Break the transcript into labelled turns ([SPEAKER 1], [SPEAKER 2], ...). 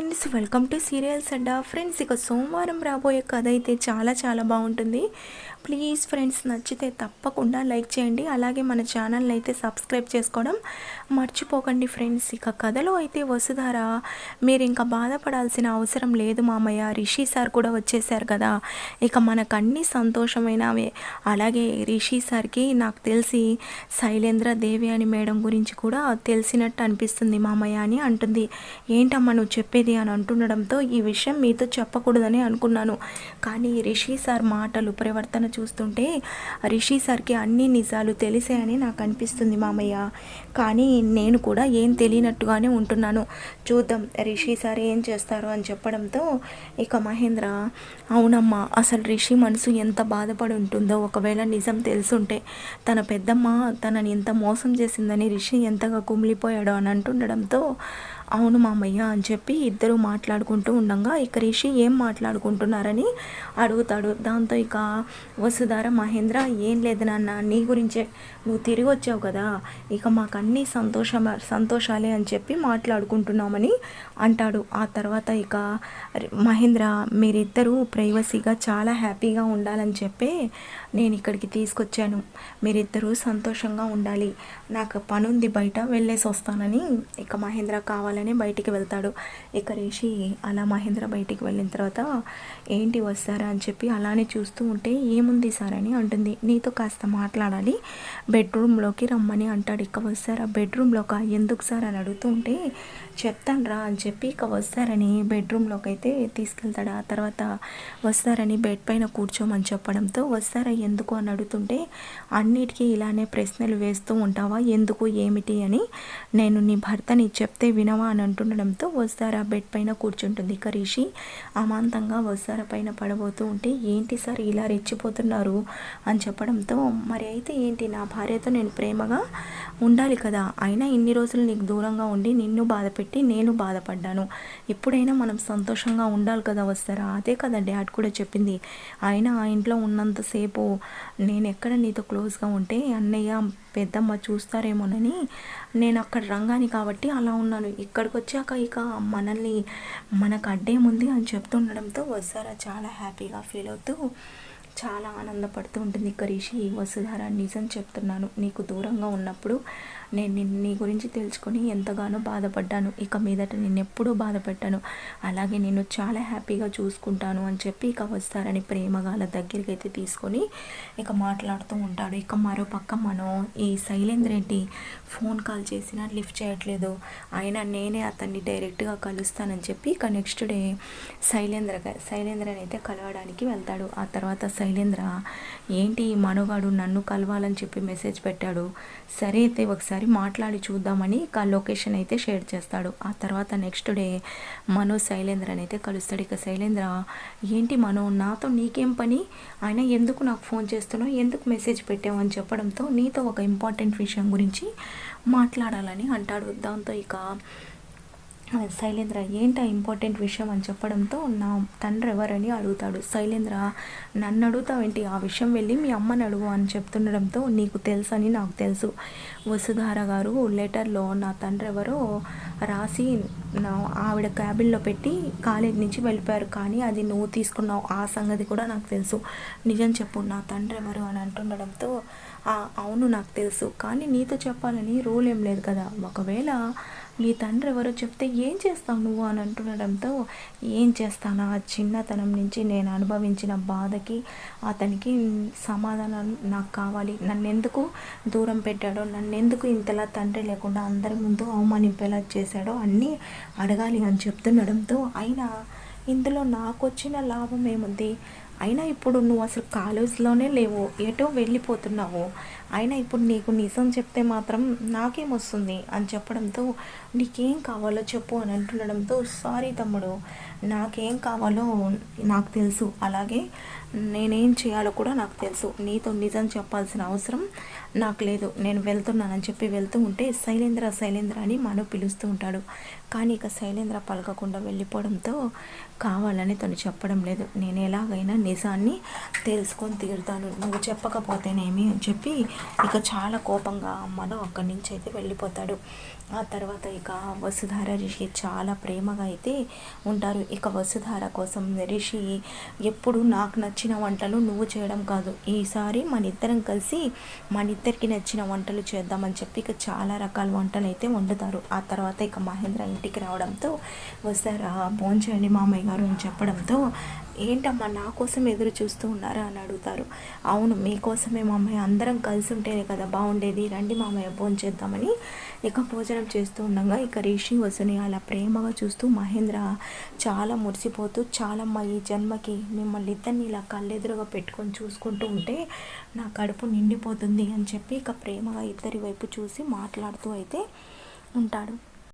[SPEAKER 1] Friends welcome to serials అడ్డా friends ఇక సోమవారం రాబోయే కథ అయితే చాలా చాలా బాగుంటుంది. ప్లీజ్ ఫ్రెండ్స్ నచ్చితే తప్పకుండా లైక్ చేయండి. అలాగే మన ఛానల్ని అయితే సబ్స్క్రైబ్ చేసుకోవడం మర్చిపోకండి ఫ్రెండ్స్ ఇక కథలో అయితే వసుధార మీరు ఇంకా బాధపడాల్సిన అవసరం లేదు మామయ్య. రిషి సార్ కూడా వచ్చేసారు కదా. ఇక మనకు అన్ని సంతోషమైనవే. అలాగే రిషి సార్కి నాకు తెలిసి శైలేంద్ర దేవి అని మేడం గురించి కూడా తెలిసినట్టు అనిపిస్తుంది మామయ్య అని అంటుంది. ఏంటమ్మా నువ్వు చెప్పేది? అని అంటుండడంతో ఈ విషయం మీతో చెప్పకూడదని అనుకున్నాను. కానీ రిషి సార్ మాటలు ప్రవర్తన చూస్తుంటే రిషి సార్కి అన్ని నిజాలు తెలిసాయని నాకు అనిపిస్తుంది మామయ్య. కానీ నేను కూడా ఏం తెలియనట్టుగానే ఉంటున్నాను. చూద్దాం రిషి సార్ ఏం చేస్తారు అని చెప్పడంతో ఇక మహేంద్ర అవునమ్మా అసలు రిషి మనసు ఎంత బాధపడి ఉంటుందో ఒకవేళ నిజం తెలుసుంటే తన పెద్దమ్మ తనని ఎంత మోసం చేసిందని రిషి ఎంతగా కుమిలిపోయాడో అని అంటుండడంతో అవును మామయ్య అని చెప్పి ఇద్దరు మాట్లాడుకుంటూ ఉండగా ఇక రిషి ఏం మాట్లాడుకుంటున్నారని అడుగుతాడు. దాంతో ఇక వసుధార మహేంద్ర ఏం లేదు నాన్న నీ గురించే. నువ్వు తిరిగి వచ్చావు కదా. ఇక మాకు అన్ని సంతోష సంతోషాలే అని చెప్పి మాట్లాడుకుంటున్నామని అంటాడు. ఆ తర్వాత ఇక మహేంద్ర మీరిద్దరూ ప్రైవసీగా చాలా హ్యాపీగా ఉండాలని చెప్పి నేను ఇక్కడికి తీసుకొచ్చాను. మీరిద్దరూ సంతోషంగా ఉండాలి. నాకు పనుంది బయట వెళ్ళేసి వస్తానని ఇక మహేంద్ర కావాలని బయటికి వెళ్తాడు. ఇక రిషి అలా మహేంద్ర బయటికి వెళ్ళిన తర్వాత ఏంటి వస్తారా? అని చెప్పి అలానే చూస్తూ ఉంటే ఏముంది సార్? అని అంటుంది. నీతో కాస్త మాట్లాడాలి బెడ్రూమ్లోకి రమ్మని అంటాడు. ఇక వస్తారా? బెడ్రూమ్లోకి? ఎందుకు సార్? అని అడుగుతూ ఉంటే చెప్తాను రా అని చెప్పి ఇక వస్తారని బెడ్రూమ్లోకి అయితే తీసుకెళ్తాడు. ఆ తర్వాత వస్తారని బెడ్ పైన కూర్చోమని చెప్పడంతో వస్తారా? ఎందుకు? అని అడుగుతుంటే అన్నిటికీ ఇలానే ప్రశ్నలు వేస్తూ ఉంటావా? ఎందుకు? ఏమిటి? అని నేను నీ భర్తని చెప్తే వినవా? అని అంటుండడంతో వస్తారా? బెడ్ పైన కూర్చుంటుంది ఇక రిషి అమాంతంగా వస్తారా? పైన పడబోతూ ఉంటే ఏంటి సార్ ఇలా రెచ్చిపోతున్నారు? అని చెప్పడంతో మరి అయితే ఏంటి? నా భార్యతో నేను ప్రేమగా ఉండాలి కదా. అయినా ఇన్ని రోజులు నీకు దూరంగా ఉండి నిన్ను బాధపెట్టి నేను బాధపడ్డాను. ఎప్పుడైనా మనం సంతోషంగా ఉండాలి కదా వస్తారా? అదే కదా డాడ్ కూడా చెప్పింది. అయినా ఆ ఇంట్లో ఉన్నంతసేపు నేను ఎక్కడ నీతో క్లోజ్గా ఉంటే అన్నయ్య పెద్దమ్మ చూస్తారేమోనని నేను అక్కడ రంగాని కాబట్టి అలా ఉన్నాను. ఇక్కడికి వచ్చాక ఇక మనల్ని మనకు అడ్డేముంది అని చెప్తుండడంతో వస్తారా? చాలా హ్యాపీగా ఫీల్ అవుతూ చాలా ఆనందపడుతూ ఉంటుంది. కరీషి వసుధార నిజం చెప్తున్నాను. నీకు దూరంగా ఉన్నప్పుడు నేను నిన్ను నీ గురించి తెలుసుకొని ఎంతగానో బాధపడ్డాను. ఇక మీదట నేను ఎప్పుడూ బాధపెట్టాను. అలాగే నేను చాలా హ్యాపీగా చూసుకుంటాను అని చెప్పి ఇక వస్తారని ప్రేమగాల దగ్గరికి అయితే తీసుకొని ఇక మాట్లాడుతూ ఉంటాడు. ఇక మరో పక్క మనం ఈ శైలేంద్ర ఏంటి? ఫోన్ కాల్ చేసినా లిఫ్ట్ చేయట్లేదు. అయినా నేనే అతన్ని డైరెక్ట్గా కలుస్తానని చెప్పి ఇక నెక్స్ట్ డే శైలేంద్ర శైలేంద్రని అయితే కలవడానికి వెళ్తాడు. ఆ తర్వాత శైలేంద్ర ఏంటి ఈ నన్ను కలవాలని చెప్పి మెసేజ్ పెట్టాడు? సరే అయితే ఒకసారి మాట్లాడి చూద్దామని ఇక లొకేషన్ అయితే షేర్ చేస్తాడు. ఆ తర్వాత నెక్స్ట్ డే మనో శైలేంద్రని అయితే కలుస్తాడు. ఇక శైలేంద్ర ఏంటి మనో నాతో నీకేం పని? ఆయన ఎందుకు నాకు ఫోన్ చేస్తున్నావు? ఎందుకు మెసేజ్ పెట్టావు? అని చెప్పడంతో నీతో ఒక ఇంపార్టెంట్ విషయం గురించి మాట్లాడాలని అంటాడు. దాంతో ఇక శైలేంద్ర ఏంటి ఇంపార్టెంట్ విషయం అని చెప్పడంతో నా తండ్రి ఎవరని అడుగుతాడు. శైలేంద్ర నన్ను అడుగుతావేంటి? ఆ విషయం వెళ్ళి మీ అమ్మని అడుగు అని చెప్తుండడంతో నీకు తెలుసని నాకు తెలుసు. వసుధార గారు లెటర్లో నా తండ్రి ఎవరో రాసి నా ఆవిడ క్యాబిన్లో పెట్టి కాలేజ్ నుంచి వెళ్ళిపోయారు. కానీ అది నువ్వు తీసుకున్నావు ఆ సంగతి కూడా నాకు తెలుసు. నిజం చెప్పు నా తండ్రి ఎవరు అని అంటుండడంతో అవును నాకు తెలుసు. కానీ నీతో చెప్పాలని రూల్ ఏం లేదు కదా. ఒకవేళ నీ తండ్రి ఎవరో చెప్తే ఏం చేస్తావు నువ్వు అని అంటుండడంతో ఏం చేస్తాను? ఆ చిన్నతనం నుంచి నేను అనుభవించిన బాధకి అతనికి సమాధానం నాకు కావాలి. నన్ను ఎందుకు దూరం పెట్టాడో నన్ను ఎందుకు ఇంతలా తండ్రి లేకుండా అందరి ముందు అవమానింపేలా చేశాడో అన్నీ అడగాలి అని చెప్తుండడంతో అయినా ఇందులో నాకు వచ్చిన లాభం ఏముంది? అయినా ఇప్పుడు నువ్వు అసలు కాలేజ్లోనే లేవు ఎటో వెళ్ళిపోతున్నావు. అయినా ఇప్పుడు నీకు నిజం చెప్తే మాత్రం నాకేమొస్తుంది అని చెప్పడంతో నీకేం కావాలో చెప్పు అని అంటుండడంతో సారీ తమ్ముడు నాకేం కావాలో నాకు తెలుసు. అలాగే నేనేం చేయాలో కూడా నాకు తెలుసు. నీతో నిజం చెప్పాల్సిన అవసరం నాకు లేదు. నేను వెళ్తున్నానని చెప్పి వెళ్తూ ఉంటే శైలేంద్ర శైలేంద్ర అని మనం పిలుస్తూ ఉంటాడు. కానీ ఇక శైలేంద్ర పలకకుండా వెళ్ళిపోవడంతో కావాలని తను చెప్పడం లేదు. నేను ఎలాగైనా నిజాన్ని తెలుసుకొని తీరుతాను. నువ్వు చెప్పకపోతేనేమి అని చెప్పి ఇక చాలా కోపంగా అమ్మను అక్కడి నుంచి అయితే వెళ్ళిపోతాడు. ఆ తర్వాత ఇక వసుధార రిషి చాలా ప్రేమగా అయితే ఉంటారు. ఇక వసుధార కోసం రిషి ఎప్పుడు నాకు నచ్చిన వంటలు నువ్వు చేయడం కాదు. ఈసారి మన ఇద్దరం కలిసి మన ఇద్దరికి నచ్చిన వంటలు చేద్దామని చెప్పి ఇక చాలా రకాల వంటలు అయితే వండుతారు. ఆ తర్వాత ఇక మహేంద్ర ఇంటికి రావడంతో వస్తారా భోంచేయండి మామయ్య గారు అని చెప్పడంతో ఏంటమ్మా నా కోసం ఎదురు చూస్తూ ఉన్నారా? అని అడుగుతారు. అవును మీకోసమే మామయ్య అందరం కలిసి ఉంటేనే కదా బాగుండేది. రండి మామయ్య భోంచేద్దామని ఇక భోజనం చేస్తూ ఉండగా ఇక రిషి వసుని అలా ప్రేమగా చూస్తూ మహేంద్ర చాలా మురిసిపోతూ చాలమ్మ ఈ జన్మకి మిమ్మల్ని ఇద్దరిని ఇలా కళ్ళెదురుగా పెట్టుకొని చూసుకుంటూ ఉంటే నా కడుపు నిండిపోతుంది అని చెప్పి ఇక ప్రేమగా ఇద్దరి వైపు చూసి మాట్లాడుతూ అయితే ఉంటాడు.